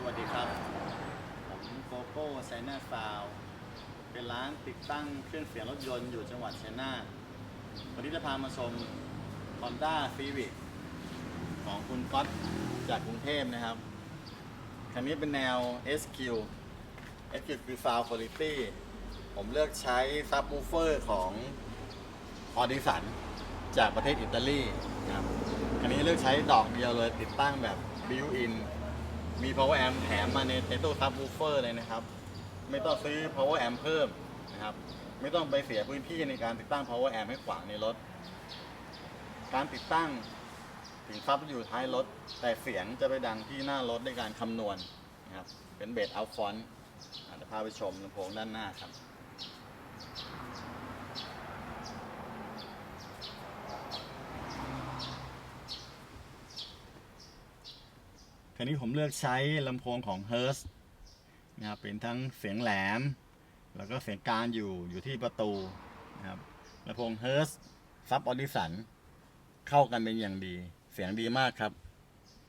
สวัสดีครับ ผมโกโก้ไซน่าซาวเป็นร้านติดตั้งเครื่องเสียงรถยนต์อยู่จังหวัดชัยนาทวันนี้จะพามาชม Honda Civic ของคุณก๊อตจากกรุงเทพนะครับ คันนี้เป็นแนว SQ SQ คือ Sound Quality ผมเลือกใช้ Subwoofer ของออดิสันจากประเทศอิตาลีนะครับ คันนี้เลือกใช้ดอกเดียวเลยติดตั้งแบบ built in มี power amp แถมมาในในตู้ subwoofer เลยนะครับ ไม่ต้องซื้อ power amp เพิ่มนะครับ ไม่ต้องไปเสียพื้นที่ในการติดตั้ง power amp ให้ขวางในรถ การติดตั้งถึงซับอยู่ท้ายรถ แต่เสียงจะไปดังที่หน้ารถด้วยการคำนวณนะครับ เป็นเบสอัลฟอนต์เดี๋ยวพาไปชมลำโพงด้านหน้าครับ คันนี้ผมเลือกใช้ลำโพงของ h e r s นะครับเป็นทั้งเสียงแหลม แล้วก็เสียงกลางอยู่อยู่ที่ประตูนะครับลำโพง h e r s ซับออดิสันเข้ากันเป็นอย่างดี เสียงดีมากครับ